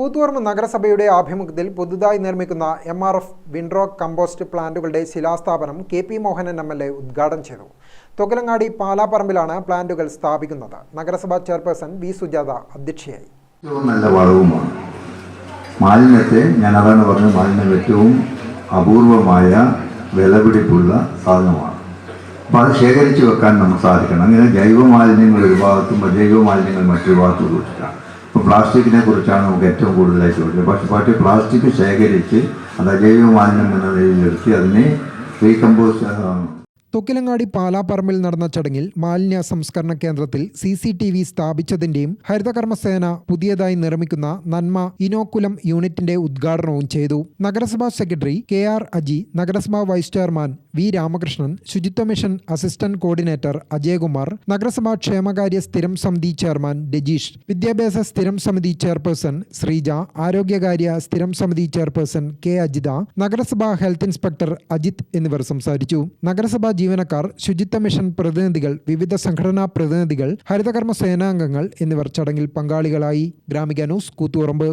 കൂത്തുപറമ്പ് നഗരസഭയുടെ ആഭിമുഖ്യത്തിൽ പുതുതായി നിർമ്മിക്കുന്ന എം ആർ എഫ് വിൻഡ്രോക്ക് കമ്പോസ്റ്റ് പ്ലാന്റുകളുടെ ശിലാസ്ഥാപനം K P Mohanan M L A ഉദ്ഘാടനം ചെയ്തു. തൊക്കലങ്ങാടി പാലാപ്പറമ്പിലാണ് പ്ലാന്റുകൾ സ്ഥാപിക്കുന്നത്. നഗരസഭാ ചെയർപേഴ്സൺ വി സുജാത അധ്യക്ഷയായി. ഏറ്റവും നല്ല വളവുമാണ്. മാലിന്യത്തെ ഞാൻ അതാണ് പറഞ്ഞത് മാലിന്യം ഏറ്റവും അപൂർവമായ വിലപിടിപ്പുള്ള സാധനമാണ്. അപ്പോൾ അത് ശേഖരിച്ച് വെക്കാൻ നമുക്ക് സാധിക്കണം. അങ്ങനെ ജൈവ മാലിന്യങ്ങൾ ഒരു ഭാഗത്തും അജൈവ മാലിന്യങ്ങൾ മറ്റൊരു ഭാഗത്തും സൂക്ഷിക്കാം. ഇപ്പോൾ പ്ലാസ്റ്റിക്കിനെ കുറിച്ചാണ് നമുക്ക് ഏറ്റവും കൂടുതലായി ചോദിച്ചത് പക്ഷെ പക്ഷേ പ്ലാസ്റ്റിക് ശേഖരിച്ച് അത് അജൈവ മാലിന്യം എന്ന നിലയിൽ നിർത്തി അതിനെ റീകമ്പോസ് തൊക്കിലങ്ങാടി പാലാപ്പറമ്പിൽ നടന്ന ചടങ്ങിൽ മാലിന്യ സംസ്കരണ കേന്ദ്രത്തിൽ സി സി ടി വി സ്ഥാപിച്ചതിന്റെയും ഹരിതകർമ്മസേന പുതിയതായി നിർമ്മിക്കുന്ന നന്മ ഇനോക്കുലം യൂണിറ്റിന്റെ ഉദ്ഘാടനവും ചെയ്തു. നഗരസഭാ സെക്രട്ടറി കെ ആർ അജി നഗരസഭാ വൈസ് ചെയർമാൻ വി രാമകൃഷ്ണൻ ശുചിത്വ മിഷൻ അസിസ്റ്റന്റ് കോർഡിനേറ്റർ അജയകുമാർ നഗരസഭാ ക്ഷേമകാര്യ സ്ഥിരം സമിതി ചെയർമാൻ രജീഷ് വിദ്യാഭ്യാസ സ്ഥിരം സമിതി ചെയർപേഴ്സൺ ശ്രീജ ആരോഗ്യകാര്യ സ്ഥിരം സമിതി ചെയർപേഴ്സൺ കെ അജിത നഗരസഭാ ഹെൽത്ത് ഇൻസ്പെക്ടർ അജിത് എന്നിവർ സംസാരിച്ചു. നഗരസഭാ ജീവനക്കാർ ശുചിത്വ മിഷൻ പ്രതിനിധികൾ വിവിധ സംഘടനാ പ്രതിനിധികൾ ഹരിതകർമ്മ സേനാംഗങ്ങൾ എന്നിവർ ചടങ്ങിൽ പങ്കാളികളായി. ഗ്രാമിക ന്യൂസ് കൂത്തുപറമ്പ്.